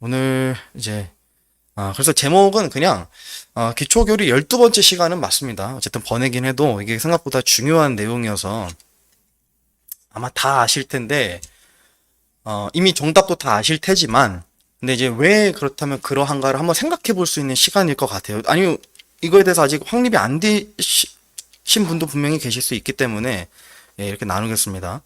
오늘 이제 아, 그래서 제목은 그냥 어, 기초교리 12번째 시간은 맞습니다. 어쨌든 번외긴 해도 이게 생각보다 중요한 내용이어서 아마 다 아실 텐데 어, 이미 정답도 다 아실 테지만 근데 이제 왜 그렇다면 그러한가를 한번 생각해 볼 수 있는 시간일 것 같아요. 아니 이거에 대해서 아직 확립이 안 되신 분도 분명히 계실 수 있기 때문에 예, 이렇게 나누겠습니다.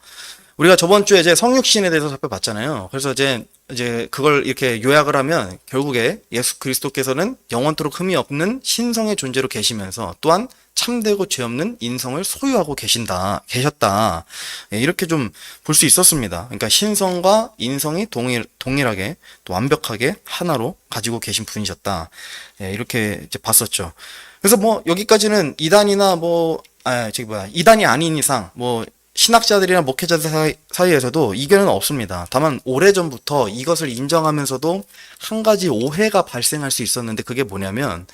우리가 저번 주에 이제 성육신에 대해서 살펴봤잖아요. 그래서 이제 이제 그걸 이렇게 요약을 하면 결국에 예수 그리스도께서는 영원토록 흠이 없는 신성의 존재로 계시면서 또한 참되고 죄 없는 인성을 소유하고 계신다, 계셨다. 예, 이렇게 좀 볼 수 있었습니다. 그러니까 신성과 인성이 동일, 동일하게 또 완벽하게 하나로 가지고 계신 분이셨다. 예, 이렇게 이제 봤었죠. 그래서 뭐 여기까지는 이단이나 뭐, 아, 저기 뭐야, 이단이 아닌 이상 뭐 신학자들이나 목회자들 사이, 사이에서도 이견은 없습니다. 다만 오래전부터 이것을 인정하면서도 한 가지 오해가 발생할 수 있었는데 그게 뭐냐면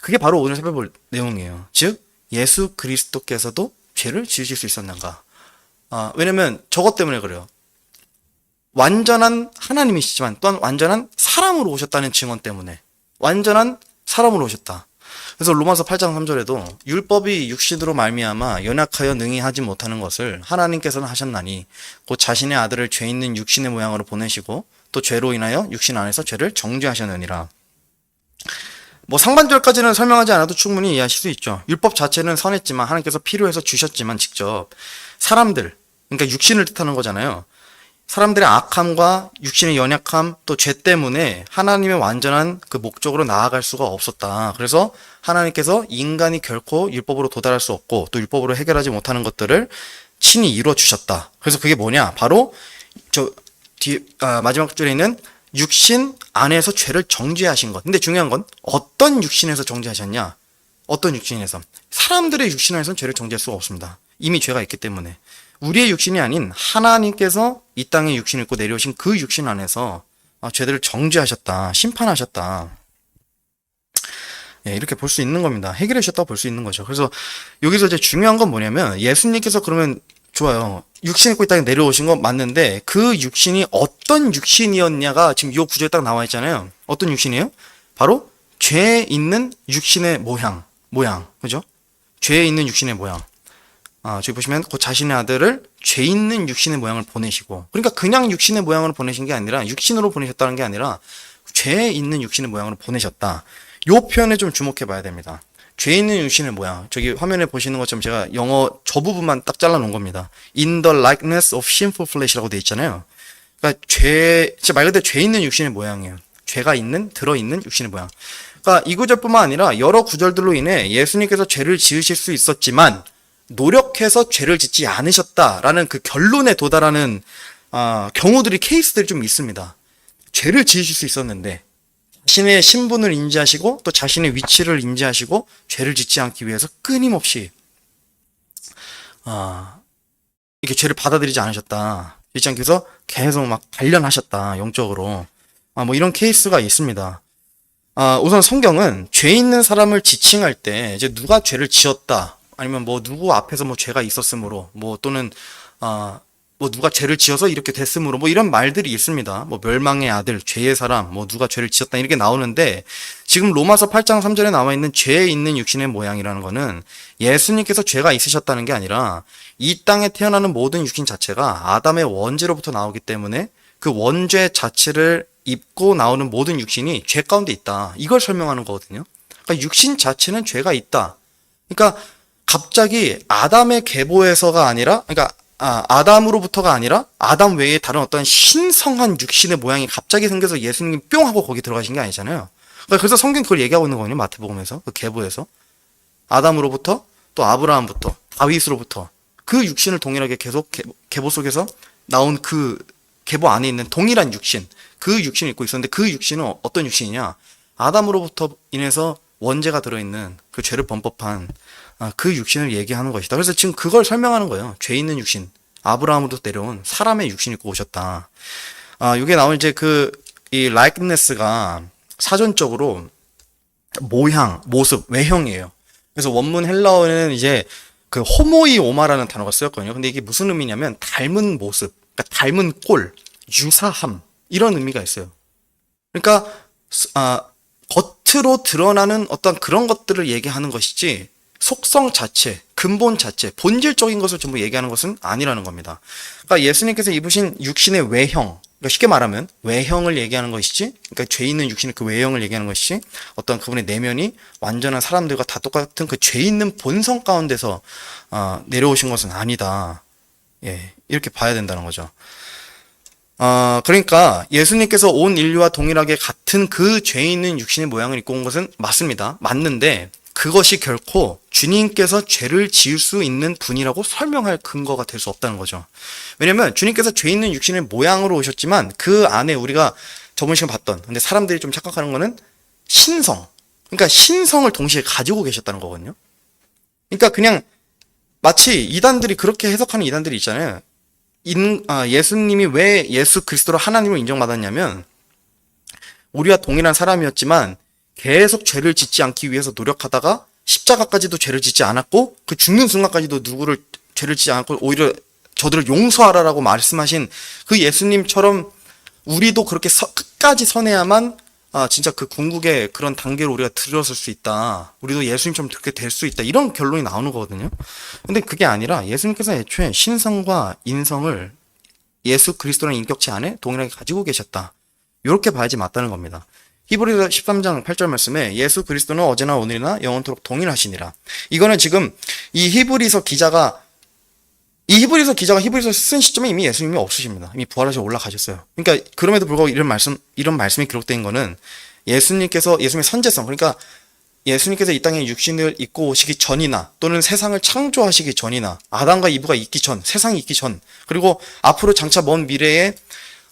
그게 바로 오늘 살펴볼 내용이에요. 즉 예수 그리스도께서도 죄를 지으실 수 있었는가? 아, 왜냐면 저것 때문에 그래요. 완전한 하나님이시지만 또한 완전한 사람으로 오셨다는 증언 때문에 완전한 사람으로 오셨다. 그래서 로마서 8장 3절에도 율법이 육신으로 말미암아 연약하여 능히 하지 못하는 것을 하나님께서는 하셨나니 곧 자신의 아들을 죄 있는 육신의 모양으로 보내시고 또 죄로 인하여 육신 안에서 죄를 정죄하셨느니라. 뭐 상반절까지는 설명하지 않아도 충분히 이해하실 수 있죠. 율법 자체는 선했지만 하나님께서 필요해서 주셨지만 직접 사람들 그러니까 육신을 뜻하는 거잖아요. 사람들의 악함과 육신의 연약함 또 죄 때문에 하나님의 완전한 그 목적으로 나아갈 수가 없었다. 그래서 하나님께서 인간이 결코 율법으로 도달할 수 없고 또 율법으로 해결하지 못하는 것들을 친히 이루어 주셨다. 그래서 그게 뭐냐? 바로 저 뒤, 아, 마지막 줄에 있는 육신 안에서 죄를 정죄하신 것. 근데 중요한 건 어떤 육신에서 정죄하셨냐? 어떤 육신에서? 사람들의 육신 안에서는 죄를 정죄할 수가 없습니다. 이미 죄가 있기 때문에. 우리의 육신이 아닌 하나님께서 이 땅에 육신을 입고 내려오신 그 육신 안에서 아, 죄들을 정죄하셨다. 심판하셨다. 예, 이렇게 볼 수 있는 겁니다. 해결해 주셨다고 볼 수 있는 거죠. 그래서 여기서 이제 중요한 건 뭐냐면 예수님께서 그러면 좋아요. 육신 입고 이 땅에 내려오신 건 맞는데 그 육신이 어떤 육신이었냐가 지금 이 구절에 딱 나와 있잖아요. 어떤 육신이에요? 바로 죄 있는 육신의 모양, 모양, 그죠? 죄 있는 육신의 모양. 아, 저기 보시면 그 자신의 아들을 죄 있는 육신의 모양을 보내시고, 그러니까 그냥 육신의 모양으로 보내신 게 아니라 육신으로 보내셨다는 게 아니라 죄 있는 육신의 모양으로 보내셨다. 요 표현에 좀 주목해 봐야 됩니다. 죄 있는 육신의 모양. 저기 화면에 보시는 것처럼 제가 영어 저 부분만 딱 잘라 놓은 겁니다. In the likeness of sinful flesh라고 돼 있잖아요. 그러니까 죄, 진짜 말 그대로 죄 있는 육신의 모양이에요. 죄가 있는, 들어있는 육신의 모양. 그러니까 이 구절뿐만 아니라 여러 구절들로 인해 예수님께서 죄를 지으실 수 있었지만 노력해서 죄를 짓지 않으셨다라는 그 결론에 도달하는 아, 경우들이 케이스들이 좀 있습니다. 죄를 지으실 수 있었는데 자신의 신분을 인지하시고 또 자신의 위치를 인지하시고 죄를 짓지 않기 위해서 끊임없이 아, 이렇게 죄를 받아들이지 않으셨다. 짓지 않기 위해서 계속 막 단련하셨다. 영적으로. 아, 뭐 이런 케이스가 있습니다. 아, 우선 성경은 죄 있는 사람을 지칭할 때 이제 누가 죄를 지었다. 아니면 뭐 누구 앞에서 뭐 죄가 있었으므로 뭐 또는 아, 뭐 누가 죄를 지어서 이렇게 됐으므로 뭐 이런 말들이 있습니다. 뭐 멸망의 아들, 죄의 사람, 뭐 누가 죄를 지었다 이렇게 나오는데 지금 로마서 8장 3절에 나와 있는 죄에 있는 육신의 모양이라는 거는 예수님께서 죄가 있으셨다는 게 아니라 이 땅에 태어나는 모든 육신 자체가 아담의 원죄로부터 나오기 때문에 그 원죄 자체를 입고 나오는 모든 육신이 죄 가운데 있다. 이걸 설명하는 거거든요. 그러니까 육신 자체는 죄가 있다. 그러니까 갑자기 아담의 계보에서가 아니라 그러니까 아, 아담으로부터가 아니라 아담 외에 다른 어떤 신성한 육신의 모양이 갑자기 생겨서 예수님 뿅 하고 거기 들어가신 게 아니잖아요. 그러니까 그래서 성경 그걸 얘기하고 있는 거거든요. 마태복음에서 그 계보에서 아담으로부터 또 아브라함부터 다윗으로부터 그 육신을 동일하게 계속 계- 계보 속에서 나온 그 계보 안에 있는 동일한 육신 그 육신을 입고 있었는데 그 육신은 어떤 육신이냐 아담으로부터 인해서 원죄가 들어있는 그 죄를 범법한 아, 그 육신을 얘기하는 것이다. 그래서 지금 그걸 설명하는 거예요. 죄 있는 육신. 아브라함으로 내려온 사람의 육신 입고 오셨다. 아, 이게 나온 이제 그, 이 likeness가 사전적으로 모양, 모습, 외형이에요. 그래서 원문 헬라어에는 이제 그 호모이 오마라는 단어가 쓰였거든요. 근데 이게 무슨 의미냐면 닮은 모습, 그러니까 닮은 꼴, 유사함, 이런 의미가 있어요. 그러니까 스- 아, 겉으로 드러나는 어떤 그런 것들을 얘기하는 것이지 속성 자체, 근본 자체, 본질적인 것을 전부 얘기하는 것은 아니라는 겁니다. 그러니까 예수님께서 입으신 육신의 외형, 그러니까 쉽게 말하면 외형을 얘기하는 것이지, 그러니까 죄 있는 육신의 그 외형을 얘기하는 것이지, 어떤 그분의 내면이 완전한 사람들과 다 똑같은 그 죄 있는 본성 가운데서 아, 내려오신 것은 아니다. 예, 이렇게 봐야 된다는 거죠. 아, 그러니까 예수님께서 온 인류와 동일하게 같은 그 죄 있는 육신의 모양을 입고 온 것은 맞습니다. 맞는데 그것이 결코 주님께서 죄를 지을 수 있는 분이라고 설명할 근거가 될 수 없다는 거죠. 왜냐면 주님께서 죄 있는 육신의 모양으로 오셨지만 그 안에 우리가 저번 시간 봤던 근데 사람들이 좀 착각하는 거는 신성. 그러니까 신성을 동시에 가지고 계셨다는 거거든요. 그러니까 그냥 마치 이단들이 그렇게 해석하는 이단들이 있잖아요. 인, 아, 예수님이 왜 예수 그리스도로 하나님을 인정받았냐면 우리와 동일한 사람이었지만 계속 죄를 짓지 않기 위해서 노력하다가 십자가까지도 죄를 짓지 않았고 그 죽는 순간까지도 누구를 죄를 짓지 않고 오히려 저들을 용서하라라고 말씀하신 그 예수님처럼 우리도 그렇게 서- 끝까지 선해야만 아 진짜 그 궁극의 그런 단계로 우리가 들어설 수 있다. 우리도 예수님처럼 그렇게 될 수 있다. 이런 결론이 나오는 거거든요. 근데 그게 아니라 예수님께서 애초에 신성과 인성을 예수 그리스도라는 인격체 안에 동일하게 가지고 계셨다. 이렇게 봐야지 맞다는 겁니다. 히브리서 13장 8절 말씀에 예수 그리스도는 어제나 오늘이나 영원토록 동일하시니라. 이거는 지금 이 히브리서 기자가 이 히브리서 기자가 히브리서 쓴 시점에 이미 예수님이 없으십니다. 이미 부활하셔 올라가셨어요. 그러니까 그럼에도 불구하고 이런 말씀 이런 말씀이 기록된 거는 예수님께서 예수님의 선제성 그러니까 예수님께서 이 땅에 육신을 입고 오시기 전이나 또는 세상을 창조하시기 전이나 아담과 이브가 있기 전, 세상이 있기 전, 그리고 앞으로 장차 먼 미래에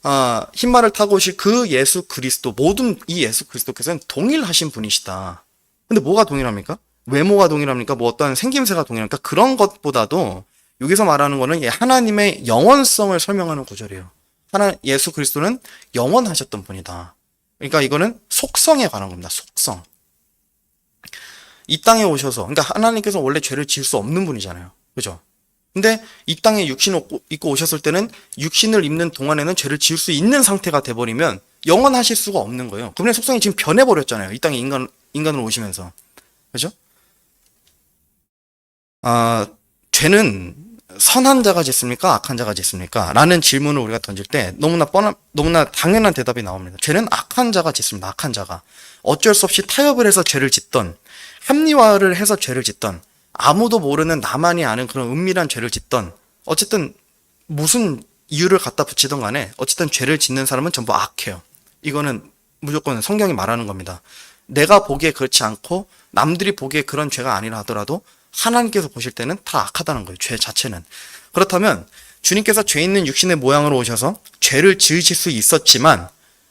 아, 흰말을 타고 오실 그 예수 그리스도 모든 이 예수 그리스도께서는 동일하신 분이시다. 근데 뭐가 동일합니까? 외모가 동일합니까? 뭐 어떤 생김새가 동일합니까? 그런 것보다도 여기서 말하는 거는 이 하나님의 영원성을 설명하는 구절이에요. 하나 예수 그리스도는 영원하셨던 분이다. 그러니까 이거는 속성에 관한 겁니다. 속성. 이 땅에 오셔서 그러니까 하나님께서 원래 죄를 지을 수 없는 분이잖아요. 그죠? 근데 이 땅에 육신 입고, 입고 오셨을 때는 육신을 입는 동안에는 죄를 지을 수 있는 상태가 돼버리면 영원하실 수가 없는 거예요. 그분의 속성이 지금 변해버렸잖아요. 이 땅에 인간, 인간으로 오시면서. 그죠? 아, 죄는 선한 자가 짓습니까? 악한 자가 짓습니까? 라는 질문을 우리가 던질 때 너무나 뻔한, 너무나 당연한 대답이 나옵니다. 죄는 악한 자가 짓습니다. 악한 자가. 어쩔 수 없이 타협을 해서 죄를 짓던, 합리화를 해서 죄를 짓던, 아무도 모르는 나만이 아는 그런 은밀한 죄를 짓던, 어쨌든 무슨 이유를 갖다 붙이던 간에 어쨌든 죄를 짓는 사람은 전부 악해요. 이거는 무조건 성경이 말하는 겁니다. 내가 보기에 그렇지 않고 남들이 보기에 그런 죄가 아니라 하더라도 하나님께서 보실 때는 다 악하다는 거예요. 죄 자체는. 그렇다면 주님께서 죄 있는 육신의 모양으로 오셔서 죄를 지으실 수 있었지만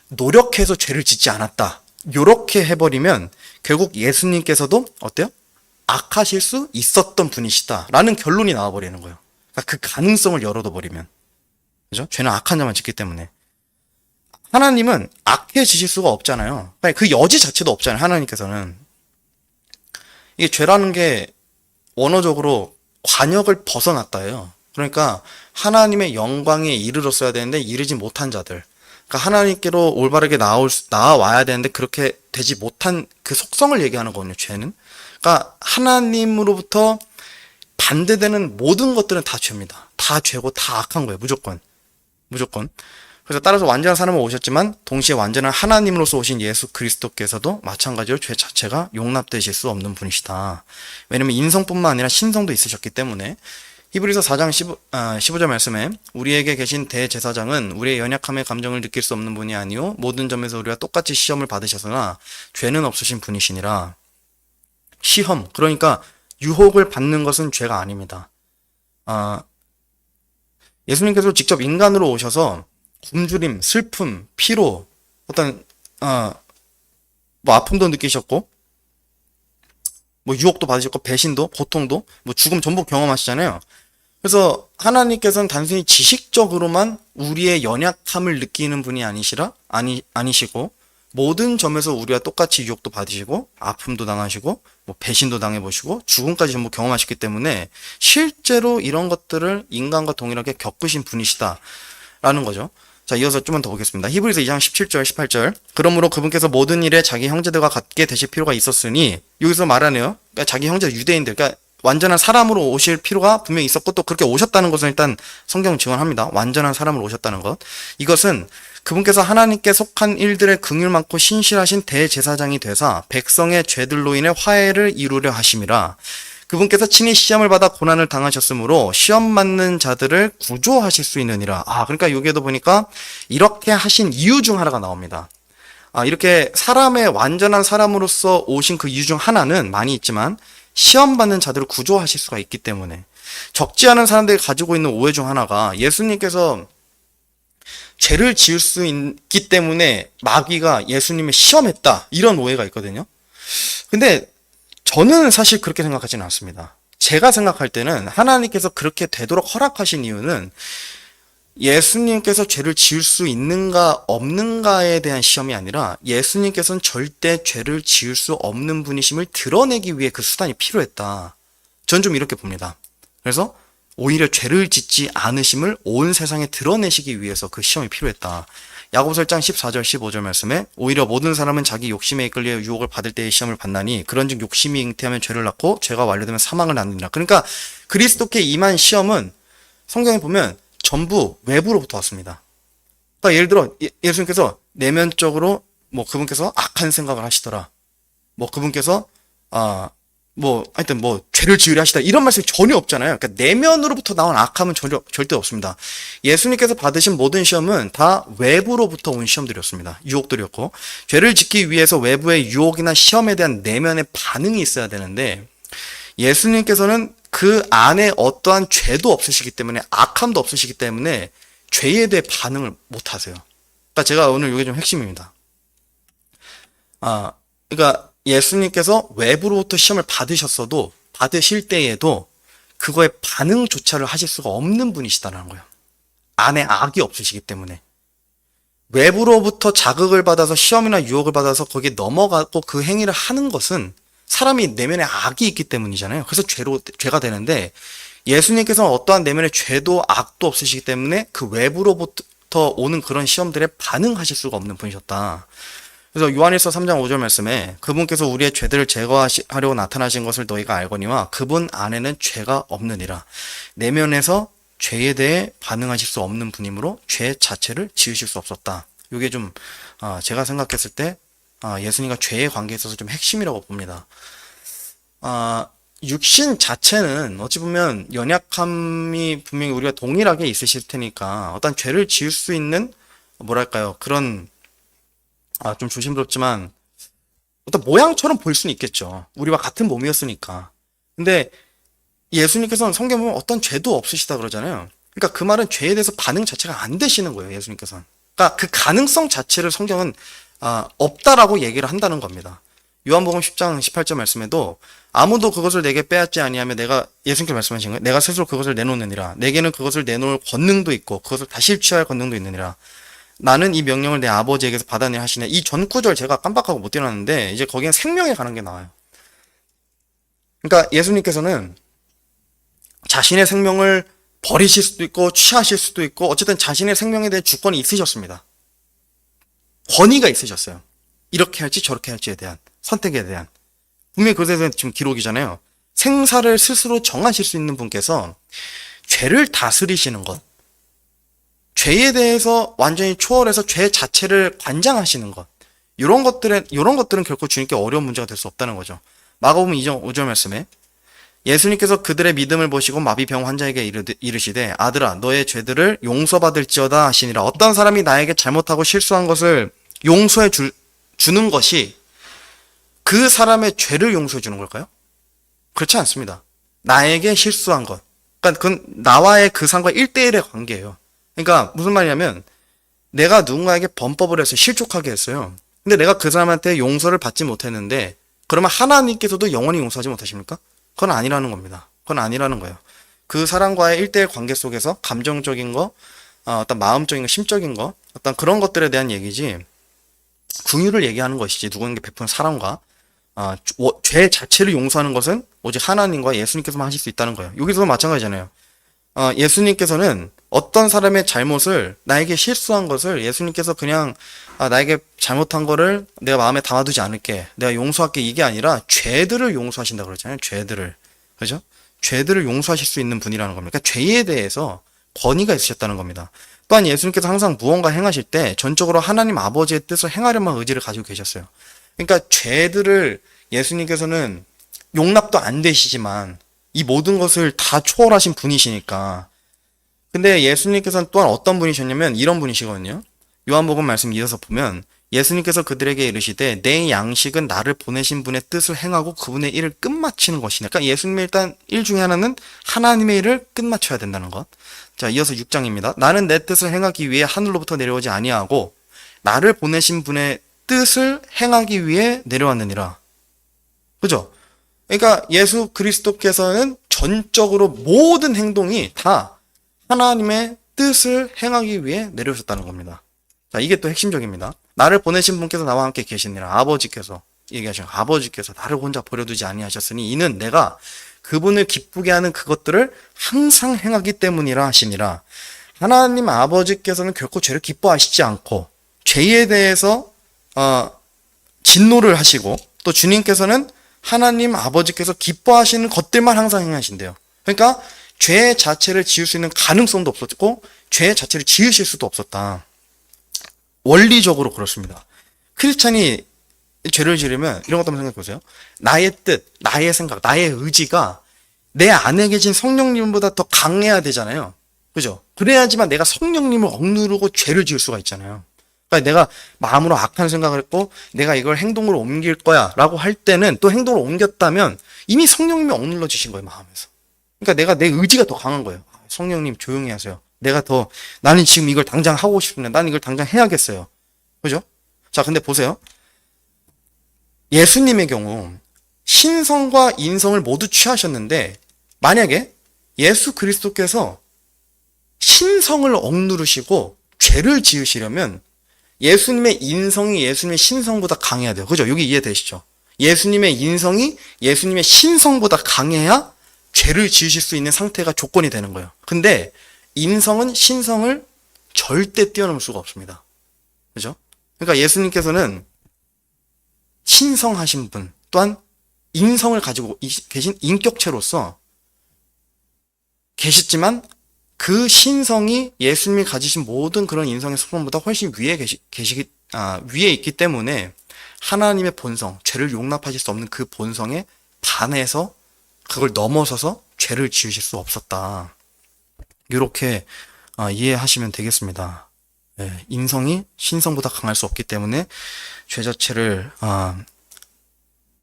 노력해서 죄를 짓지 않았다. 요렇게 해버리면 결국 예수님께서도 어때요? 악하실 수 있었던 분이시다. 라는 결론이 나와버리는 거예요. 그러니까 그 가능성을 열어둬 버리면. 그죠? 죄는 악한 자만 짓기 때문에. 하나님은 악해지실 수가 없잖아요. 아니, 그 여지 자체도 없잖아요. 하나님께서는. 이게 죄라는 게 원어적으로 관역을 벗어났다예요. 그러니까 하나님의 영광에 이르렀어야 되는데 이르지 못한 자들. 그러니까 하나님께로 올바르게 나올 수- 나와야 되는데 그렇게 되지 못한 그 속성을 얘기하는 거거든요. 죄는. 그러니까 하나님으로부터 반대되는 모든 것들은 다 죄입니다. 다 죄고 다 악한 거예요. 무조건. 무조건. 그래서 따라서 완전한 사람은 오셨지만 동시에 완전한 하나님으로서 오신 예수 그리스도께서도 마찬가지로 죄 자체가 용납되실 수 없는 분이시다. 왜냐면 인성뿐만 아니라 신성도 있으셨기 때문에 히브리서 4장 15, 아, 15절 말씀에 우리에게 계신 대제사장은 우리의 연약함의 감정을 느낄 수 없는 분이 아니요 모든 점에서 우리와 똑같이 시험을 받으셨으나 죄는 없으신 분이시니라. 시험 그러니까 유혹을 받는 것은 죄가 아닙니다. 아, 예수님께서 직접 인간으로 오셔서 굶주림, 슬픔, 피로, 어떤 어, 뭐 아픔도 느끼셨고, 뭐 유혹도 받으셨고, 배신도, 고통도, 뭐 죽음 전부 경험하시잖아요. 그래서 하나님께서는 단순히 지식적으로만 우리의 연약함을 느끼는 분이 아니시라 아니 아니시고 모든 점에서 우리와 똑같이 유혹도 받으시고 아픔도 당하시고 뭐 배신도 당해보시고 죽음까지 전부 경험하셨기 때문에 실제로 이런 것들을 인간과 동일하게 겪으신 분이시다라는 거죠. 자, 이어서 좀만 더 보겠습니다. 히브리서 2장 17절, 18절. 그러므로 그분께서 모든 일에 자기 형제들과 같게 되실 필요가 있었으니, 여기서 말하네요. 그러니까 자기 형제 유대인들, 그러니까 완전한 사람으로 오실 필요가 분명히 있었고, 또 그렇게 오셨다는 것은 일단 성경 증언합니다. 완전한 사람으로 오셨다는 것. 이것은 그분께서 하나님께 속한 일들의 긍휼 많고 신실하신 대제사장이 되사 백성의 죄들로 인해 화해를 이루려 하심이라. 그분께서 친히 시험을 받아 고난을 당하셨으므로 시험 맞는 자들을 구조하실 수 있느니라. 아, 그러니까 여기에도 보니까 이렇게 하신 이유 중 하나가 나옵니다. 아, 이렇게 사람의 완전한 사람으로서 오신 그 이유 중 하나는 많이 있지만 시험 받는 자들을 구조하실 수가 있기 때문에 적지 않은 사람들이 가지고 있는 오해 중 하나가 예수님께서 죄를 지을 수 있기 때문에 마귀가 예수님을 시험했다. 이런 오해가 있거든요. 근데 저는 사실 그렇게 생각하지는 않습니다. 제가 생각할 때는 하나님께서 그렇게 되도록 허락하신 이유는 예수님께서 죄를 지을 수 있는가 없는가에 대한 시험이 아니라 예수님께서는 절대 죄를 지을 수 없는 분이심을 드러내기 위해 그 수단이 필요했다. 전 좀 이렇게 봅니다. 그래서 오히려 죄를 짓지 않으심을 온 세상에 드러내시기 위해서 그 시험이 필요했다. 야고보서 1장 14절 15절 말씀에 오히려 모든 사람은 자기 욕심에 이끌려 유혹을 받을 때의 시험을 받나니 그런즉 욕심이 잉태하면 죄를 낳고 죄가 완료되면 사망을 낳느니라. 그러니까 그리스도께 임한 시험은 성경에 보면 전부 외부로부터 왔습니다. 그러니까 예를 들어 예- 예수님께서 내면적으로 뭐 그분께서 악한 생각을 하시더라. 뭐 그분께서 아 뭐 하여튼 뭐 죄를 지으려 하시다 이런 말씀이 전혀 없잖아요. 그러니까 내면으로부터 나온 악함은 전혀 절대 없습니다. 예수님께서 받으신 모든 시험은 다 외부로부터 온 시험들이었습니다. 유혹들이었고 죄를 짓기 위해서 외부의 유혹이나 시험에 대한 내면의 반응이 있어야 되는데 예수님께서는 그 안에 어떠한 죄도 없으시기 때문에 악함도 없으시기 때문에 죄에 대해 반응을 못 하세요. 그러니까 제가 오늘 이게 좀 핵심입니다. 아, 그러니까 예수님께서 외부로부터 시험을 받으셨어도 받으실 때에도 그거에 반응조차를 하실 수가 없는 분이시다는 거예요. 안에 악이 없으시기 때문에. 외부로부터 자극을 받아서 시험이나 유혹을 받아서 거기에 넘어가고 그 행위를 하는 것은 사람이 내면에 악이 있기 때문이잖아요. 그래서 죄로, 죄가 되는데 예수님께서는 어떠한 내면에 죄도 악도 없으시기 때문에 그 외부로부터 오는 그런 시험들에 반응하실 수가 없는 분이셨다. 그래서 요한일서 3장 5절 말씀에 그분께서 우리의 죄들을 제거하려고 나타나신 것을 너희가 알거니와 그분 안에는 죄가 없느니라. 내면에서 죄에 대해 반응하실 수 없는 분이므로 죄 자체를 지으실 수 없었다. 이게 좀 아, 제가 생각했을 때 아, 예수님과 죄의 관계에 있어서 좀 핵심이라고 봅니다. 아, 육신 자체는 어찌 보면 연약함이 분명히 우리가 동일하게 있으실 테니까 어떤 죄를 지을 수 있는 뭐랄까요 그런 아, 좀 조심스럽지만 어떤 모양처럼 보일 수는 있겠죠. 우리와 같은 몸이었으니까. 근데 예수님께서는 성경 보면 어떤 죄도 없으시다 그러잖아요. 그러니까 그 말은 죄에 대해서 반응 자체가 안 되시는 거예요, 예수님께서는. 그러니까 그 가능성 자체를 성경은 아, 없다라고 얘기를 한다는 겁니다. 요한복음 10장 18절 말씀에도 아무도 그것을 내게 빼앗지 아니하면 내가 예수님께 말씀하신 거예요. 내가 스스로 그것을 내놓느니라. 내게는 그것을 내놓을 권능도 있고 그것을 다시 취할 권능도 있느니라. 나는 이 명령을 내 아버지에게서 받아내 하시네. 이 전 구절 제가 깜빡하고 못 뛰어났는데 이제 거기엔 생명에 관한 게 나와요. 그러니까 예수님께서는 자신의 생명을 버리실 수도 있고 취하실 수도 있고 어쨌든 자신의 생명에 대한 주권이 있으셨습니다. 권위가 있으셨어요. 이렇게 할지 저렇게 할지에 대한 선택에 대한 분명히 그것에 지금 기록이잖아요. 생사를 스스로 정하실 수 있는 분께서 죄를 다스리시는 것, 죄에 대해서 완전히 초월해서 죄 자체를 관장하시는 것, 이런 것들에 이런 것들은 결코 주님께 어려운 문제가 될 수 없다는 거죠. 마가복음 2장 5절 말씀에 예수님께서 그들의 믿음을 보시고 마비병 환자에게 이르- 이르시되 아들아 너의 죄들을 용서받을지어다 하시니라 어떤 사람이 나에게 잘못하고 실수한 것을 용서해 줄- 주는 것이 그 사람의 죄를 용서해 주는 걸까요? 그렇지 않습니다. 나에게 실수한 것. 그러니까 그건 나와의 그 상과 1대1의 관계예요. 그러니까 무슨 말이냐면 내가 누군가에게 범법을 해서 실족하게 했어요. 근데 내가 그 사람한테 용서를 받지 못했는데 그러면 하나님께서도 영원히 용서하지 못하십니까? 그건 아니라는 겁니다. 그건 아니라는 거예요. 그 사람과의 1대1 관계 속에서 감정적인 거, 어, 어떤 마음적인 거, 심적인 거, 어떤 그런 것들에 대한 얘기지, 궁유를 얘기하는 것이지, 누군가에게 베푸는 사랑과, 워- 죄 자체를 용서하는 것은 오직 하나님과 예수님께서만 하실 수 있다는 거예요. 여기서도 마찬가지잖아요. 어, 예수님께서는 어떤 사람의 잘못을 나에게 실수한 것을 예수님께서 그냥 아, 나에게 잘못한 거를 내가 마음에 담아두지 않을게. 내가 용서할게 이게 아니라 죄들을 용서하신다 그러잖아요. 죄들을. 그죠? 죄들을 용서하실 수 있는 분이라는 겁니다. 그러니까 죄에 대해서 권위가 있으셨다는 겁니다. 또한 예수님께서 항상 무언가 행하실 때 전적으로 하나님 아버지의 뜻을 행하려만 의지를 가지고 계셨어요. 그러니까 죄들을 예수님께서는 용납도 안 되시지만 이 모든 것을 다 초월하신 분이시니까. 근데 예수님께서는 또한 어떤 분이셨냐면 이런 분이시거든요. 요한복음 말씀 이어서 보면 예수님께서 그들에게 이르시되 내 양식은 나를 보내신 분의 뜻을 행하고 그분의 일을 끝마치는 것이니까 그러니까 예수님의 일단 일 중에 하나는 하나님의 일을 끝마쳐야 된다는 것. 자, 이어서 6장입니다. 나는 내 뜻을 행하기 위해 하늘로부터 내려오지 아니하고 나를 보내신 분의 뜻을 행하기 위해 내려왔느니라. 그죠? 그러니까 예수 그리스도께서는 전적으로 모든 행동이 다 하나님의 뜻을 행하기 위해 내려오셨다는 겁니다. 자, 이게 또 핵심적입니다. 나를 보내신 분께서 나와 함께 계시니라. 아버지께서 얘기하신 아버지께서 나를 혼자 버려두지 아니하셨으니 이는 내가 그분을 기쁘게 하는 그것들을 항상 행하기 때문이라 하시니라. 하나님 아버지께서는 결코 죄를 기뻐하시지 않고 죄에 대해서 어, 진노를 하시고 또 주님께서는 하나님 아버지께서 기뻐하시는 것들만 항상 행하신대요. 그러니까 죄 자체를 지을 수 있는 가능성도 없었고 죄 자체를 지으실 수도 없었다. 원리적으로 그렇습니다. 크리스찬이 죄를 지르면 이런 것도 한번 생각해 보세요. 나의 뜻, 나의 생각, 나의 의지가 내 안에 계신 성령님보다 더 강해야 되잖아요. 그죠? 그래야지만 내가 성령님을 억누르고 죄를 지을 수가 있잖아요. 그러니까 내가 마음으로 악한 생각을 했고 내가 이걸 행동으로 옮길 거야 라고 할 때는 또 행동으로 옮겼다면 이미 성령님이 억눌러 주신 거예요, 마음에서. 그러니까 내가 내 의지가 더 강한 거예요. 아, 성령님 조용히 하세요. 내가 더 나는 지금 이걸 당장 하고 싶은데 나는 이걸 당장 해야겠어요. 그죠? 자, 근데 보세요. 예수님의 경우 신성과 인성을 모두 취하셨는데 만약에 예수 그리스도께서 신성을 억누르시고 죄를 지으시려면 예수님의 인성이 예수님의 신성보다 강해야 돼요. 그죠? 여기 이해되시죠? 예수님의 인성이 예수님의 신성보다 강해야 죄를 지으실 수 있는 상태가 조건이 되는 거예요. 근데 인성은 신성을 절대 뛰어넘을 수가 없습니다. 그죠? 그러니까 예수님께서는 신성하신 분, 또한 인성을 가지고 계신 인격체로서 계셨지만 그 신성이 예수님이 가지신 모든 그런 인성의 소품보다 훨씬 위에 계시, 계시기, 아, 위에 있기 때문에 하나님의 본성, 죄를 용납하실 수 없는 그 본성에 반해서 그걸 넘어서서 죄를 지으실 수 없었다. 이렇게 아, 이해하시면 되겠습니다. 예, 인성이 신성보다 강할 수 없기 때문에 죄 자체를 아,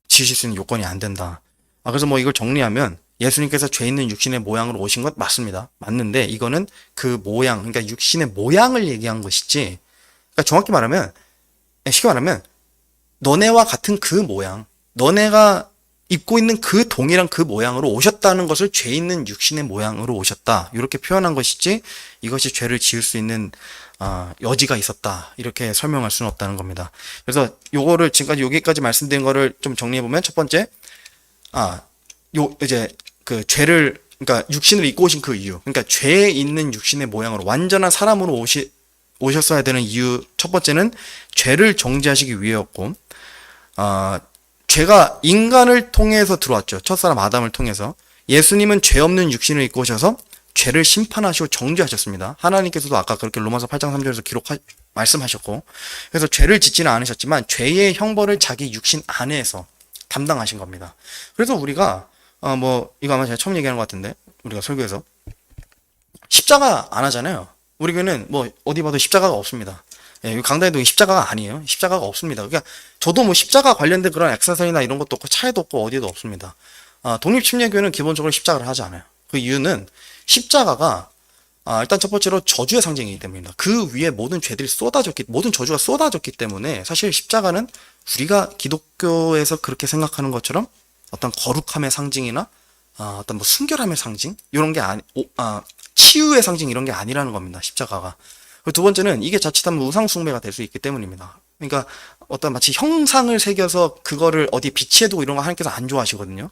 지으실 수 있는 요건이 안 된다. 아, 그래서 뭐 이걸 정리하면 예수님께서 죄 있는 육신의 모양으로 오신 것 맞습니다. 맞는데 이거는 그 모양, 그러니까 육신의 모양을 얘기한 것이지. 그러니까 정확히 말하면 예, 쉽게 말하면 너네와 같은 그 모양, 너네가 입고 있는 그 동일한 그 모양으로 오셨다는 것을 죄 있는 육신의 모양으로 오셨다. 이렇게 표현한 것이지 이것이 죄를 지을 수 있는 아, 여지가 있었다. 이렇게 설명할 수는 없다는 겁니다. 그래서 요거를 지금까지 여기까지 말씀드린 거를 좀 정리해 보면 첫 번째 아, 요 이제 그 죄를 그러니까 육신을 입고 오신 그 이유. 그러니까 죄 있는 육신의 모양으로 완전한 사람으로 오시 오셨어야 되는 이유 첫 번째는 죄를 정죄하시기 위해였고 아, 죄가 인간을 통해서 들어왔죠. 첫사람 아담을 통해서. 예수님은 죄 없는 육신을 입고 오셔서 죄를 심판하시고 정죄하셨습니다. 하나님께서도 아까 그렇게 로마서 8장 3절에서 기록하 말씀하셨고 그래서 죄를 짓지는 않으셨지만 죄의 형벌을 자기 육신 안에서 담당하신 겁니다. 그래서 우리가 어 뭐 이거 아마 제가 처음 얘기하는 것 같은데 우리가 설교에서 십자가 안 하잖아요. 우리 교회는 뭐 어디 봐도 십자가가 없습니다. 예, 강단에도 십자가가 아니에요. 십자가가 없습니다. 그러니까 저도 뭐 십자가 관련된 그런 액세서리나 이런 것도 없고 차에도 없고 어디에도 없습니다. 아, 독립침례교회는 기본적으로 십자가를 하지 않아요. 그 이유는 십자가가 아, 일단 첫 번째로 저주의 상징이기 때문입니다. 그 위에 모든 죄들이 쏟아졌기, 모든 저주가 쏟아졌기 때문에 사실 십자가는 우리가 기독교에서 그렇게 생각하는 것처럼 어떤 거룩함의 상징이나 아, 어떤 뭐 순결함의 상징 이런 게 아니, 오, 아, 치유의 상징 이런 게 아니라는 겁니다. 십자가가. 그리고 두 번째는 이게 자칫하면 우상 숭배가 될 수 있기 때문입니다. 그러니까 어떤 마치 형상을 새겨서 그거를 어디 비치해두고 이런 거 하나님께서 안 좋아하시거든요.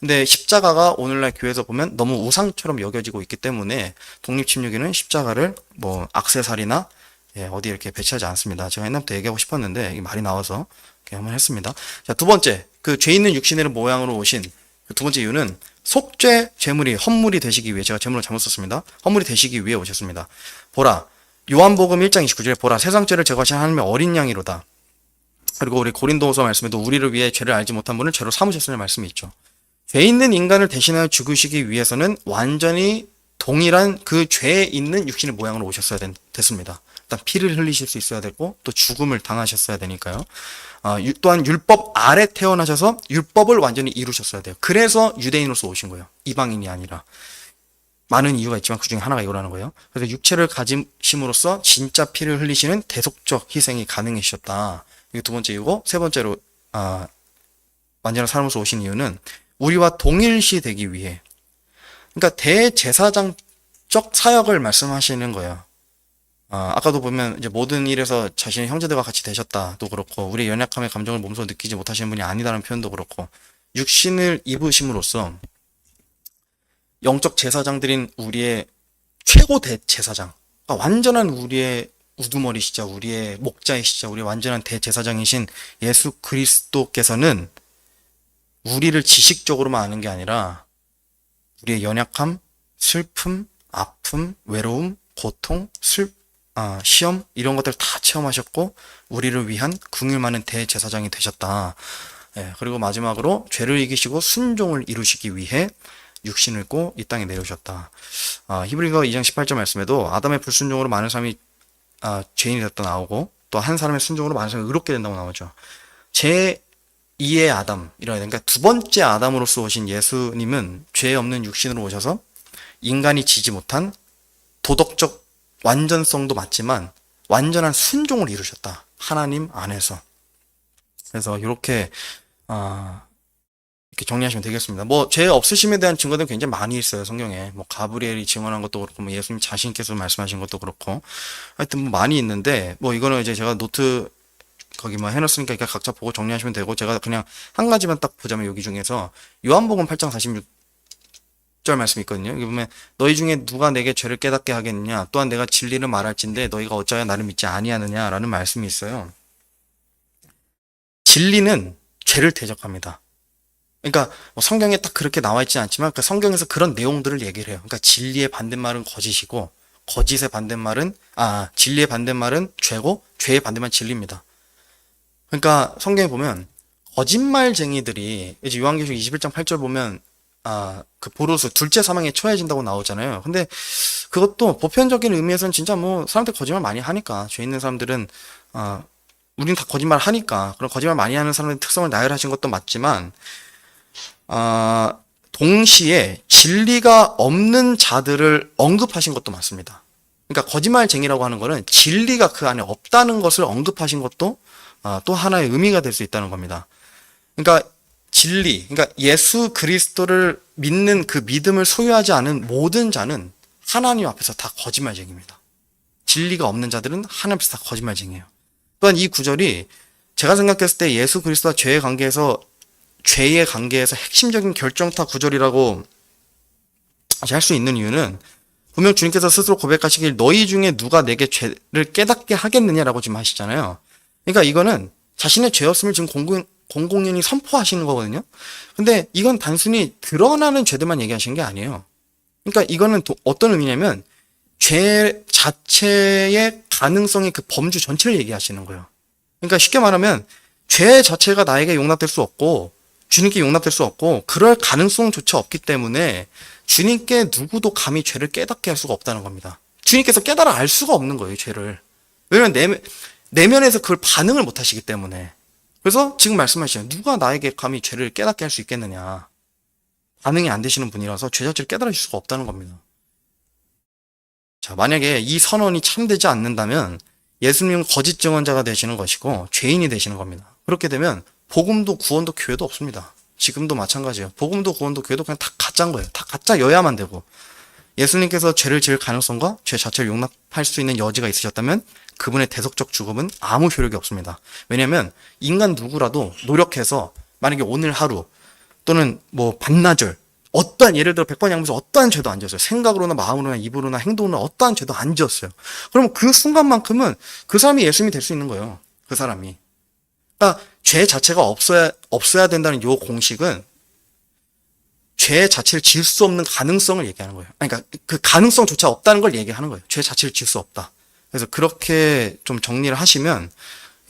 근데 십자가가 오늘날 교회에서 보면 너무 우상처럼 여겨지고 있기 때문에 독립침략에는 십자가를 뭐 악세사리나 예, 어디 이렇게 배치하지 않습니다. 제가 옛날부터 얘기하고 싶었는데 이 말이 나와서 이렇게 한번 했습니다. 자, 두 번째, 그 죄 있는 육신의 모양으로 오신 그 두 번째 이유는 속죄 제물이 헌물이 되시기 위해 제가 제물을 잘못 썼습니다. 헌물이 되시기 위해 오셨습니다. 보라, 요한복음 1장 29절에 보라, 세상 죄를 제거하신 하나님의 어린 양이로다. 그리고 우리 고린도후서 말씀에도 우리를 위해 죄를 알지 못한 분을 죄로 삼으셨으는 말씀이 있죠. 죄 있는 인간을 대신하여 죽으시기 위해서는 완전히 동일한 그죄 있는 육신의 모양으로 오셨어야 된- 됐습니다. 일단 피를 흘리실 수 있어야 되고 또 죽음을 당하셨어야 되니까요. 아, 유- 또한 율법 아래 태어나셔서 율법을 완전히 이루셨어야 돼요. 그래서 유대인으로서 오신 거예요. 이방인이 아니라. 많은 이유가 있지만 그 중에 하나가 이거라는 거예요. 그래서 육체를 가짐으로써 진짜 피를 흘리시는 대속적 희생이 가능해지셨다. 이게 두 번째 이유고 세 번째로 아, 완전한 사람으로서 오신 이유는 우리와 동일시 되기 위해 그러니까 대제사장적 사역을 말씀하시는 거예요. 아, 아까도 보면 이제 모든 일에서 자신의 형제들과 같이 되셨다도 그렇고 우리의 연약함의 감정을 몸소 느끼지 못하시는 분이 아니다라는 표현도 그렇고 육신을 입으심으로써 영적 제사장들인 우리의 최고 대제사장 완전한 우리의 우두머리시자 우리의 목자이시자 우리의 완전한 대제사장이신 예수 그리스도께서는 우리를 지식적으로만 아는 게 아니라 우리의 연약함, 슬픔, 아픔, 외로움, 고통, 슬, 아, 시험 이런 것들 다 체험하셨고 우리를 위한 긍휼 많은 대제사장이 되셨다. 예, 그리고 마지막으로 죄를 이기시고 순종을 이루시기 위해 육신을 입고 이 땅에 내려오셨다. 아, 히브리서 2장 18절 말씀에도 아담의 불순종으로 많은 사람이 아, 죄인이 됐다 나오고 또 한 사람의 순종으로 많은 사람이 의롭게 된다고 나오죠. 제 2의 아담이라 해야 되니까 두 번째 아담으로서 오신 예수님은 죄 없는 육신으로 오셔서 인간이 지지 못한 도덕적 완전성도 맞지만 완전한 순종을 이루셨다. 하나님 안에서. 그래서 이렇게 아 이렇게 정리하시면 되겠습니다. 뭐 죄 없으심에 대한 증거들은 굉장히 많이 있어요 성경에. 뭐 가브리엘이 증언한 것도 그렇고, 뭐 예수님 자신께서 말씀하신 것도 그렇고, 하여튼 뭐 많이 있는데 뭐 이거는 이제 제가 노트 거기 뭐 해놨으니까 그러니까 각자 보고 정리하시면 되고 제가 그냥 한 가지만 딱 보자면 여기 중에서 요한복음 8장 46절 말씀이 있거든요. 여기 보면 너희 중에 누가 내게 죄를 깨닫게 하겠느냐 또한 내가 진리를 말할진데 너희가 어찌하여 나를 믿지 아니하느냐라는 말씀이 있어요. 진리는 죄를 대적합니다. 그러니까 뭐 성경에 딱 그렇게 나와 있지 않지만 그 성경에서 그런 내용들을 얘기를 해요. 그러니까 진리의 반대말은 거짓이고 거짓의 반대말은 아 진리의 반대말은 죄고 죄의 반대말은 진리입니다. 그러니까 성경에 보면 거짓말쟁이들이 이제 요한계시록 21장 8절 보면 아 그 보로스 둘째 사망에 처해진다고 나오잖아요. 근데 그것도 보편적인 의미에서는 진짜 뭐 사람들 거짓말 많이 하니까 죄 있는 사람들은 아 우리는 다 거짓말 하니까 그런 거짓말 많이 하는 사람의 특성을 나열하신 것도 맞지만 아 동시에 진리가 없는 자들을 언급하신 것도 맞습니다. 그러니까 거짓말쟁이라고 하는 거는 진리가 그 안에 없다는 것을 언급하신 것도 아, 또 하나의 의미가 될 수 있다는 겁니다. 그러니까 진리, 그러니까 예수 그리스도를 믿는 그 믿음을 소유하지 않은 모든 자는 하나님 앞에서 다 거짓말쟁입니다. 진리가 없는 자들은 하나님 앞에서 다 거짓말쟁이에요. 또한 이 구절이 제가 생각했을 때 예수 그리스도와 죄의 관계에서 죄의 관계에서 핵심적인 결정타 구절이라고 할 수 있는 이유는 분명 주님께서 스스로 고백하시길 너희 중에 누가 내게 죄를 깨닫게 하겠느냐라고 지금 하시잖아요. 그러니까 이거는 자신의 죄였음을 지금 공공, 공공연히 선포하시는 거거든요. 근데 이건 단순히 드러나는 죄들만 얘기하시는 게 아니에요. 그러니까 이거는 도- 어떤 의미냐면 죄 자체의 가능성의 그 범주 전체를 얘기하시는 거예요. 그러니까 쉽게 말하면 죄 자체가 나에게 용납될 수 없고 주님께 용납될 수 없고 그럴 가능성조차 없기 때문에 주님께 누구도 감히 죄를 깨닫게 할 수가 없다는 겁니다. 주님께서 깨달아 알 수가 없는 거예요, 죄를. 왜냐면 내면, 내면에서 그걸 반응을 못 하시기 때문에. 그래서 지금 말씀하시죠. 누가 나에게 감히 죄를 깨닫게 할 수 있겠느냐. 반응이 안 되시는 분이라서 죄 자체를 깨달으실 수가 없다는 겁니다. 자, 만약에 이 선언이 참되지 않는다면 예수님은 거짓 증언자가 되시는 것이고 죄인이 되시는 겁니다. 그렇게 되면 복음도 구원도 교회도 없습니다. 지금도 마찬가지예요. 복음도 구원도 교회도 그냥 다 가짜인 거예요. 다 가짜여야만 되고 예수님께서 죄를 지을 가능성과 죄 자체를 용납할 수 있는 여지가 있으셨다면 그분의 대속적 죽음은 아무 효력이 없습니다. 왜냐하면 인간 누구라도 노력해서 만약에 오늘 하루 또는 뭐 반나절 어떠한 예를 들어 백번 양보해서 어떠한 죄도 안 지었어요. 생각으로나 마음으로나 입으로나 행동으로나 어떠한 죄도 안 지었어요. 그러면 그 순간만큼은 그 사람이 예수님이 될 수 있는 거예요. 그 사람이. 그러니까 죄 자체가 없어야 없어야 된다는 요 공식은 죄 자체를 지을 수 없는 가능성을 얘기하는 거예요. 그러니까 그 가능성조차 없다는 걸 얘기하는 거예요. 죄 자체를 지을 수 없다. 그래서 그렇게 좀 정리를 하시면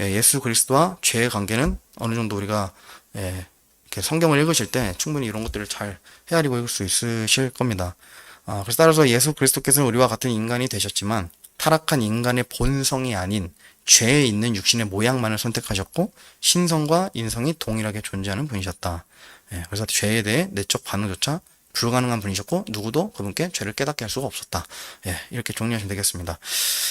예, 예수 그리스도와 죄의 관계는 어느 정도 우리가 예, 이렇게 성경을 읽으실 때 충분히 이런 것들을 잘 헤아리고 읽을 수 있으실 겁니다. 아, 그래서 따라서 예수 그리스도께서는 우리와 같은 인간이 되셨지만 타락한 인간의 본성이 아닌 죄에 있는 육신의 모양만을 선택하셨고 신성과 인성이 동일하게 존재하는 분이셨다. 예, 그래서 죄에 대해 내적 반응조차 불가능한 분이셨고 누구도 그분께 죄를 깨닫게 할 수가 없었다. 예, 이렇게 정리하시면 되겠습니다.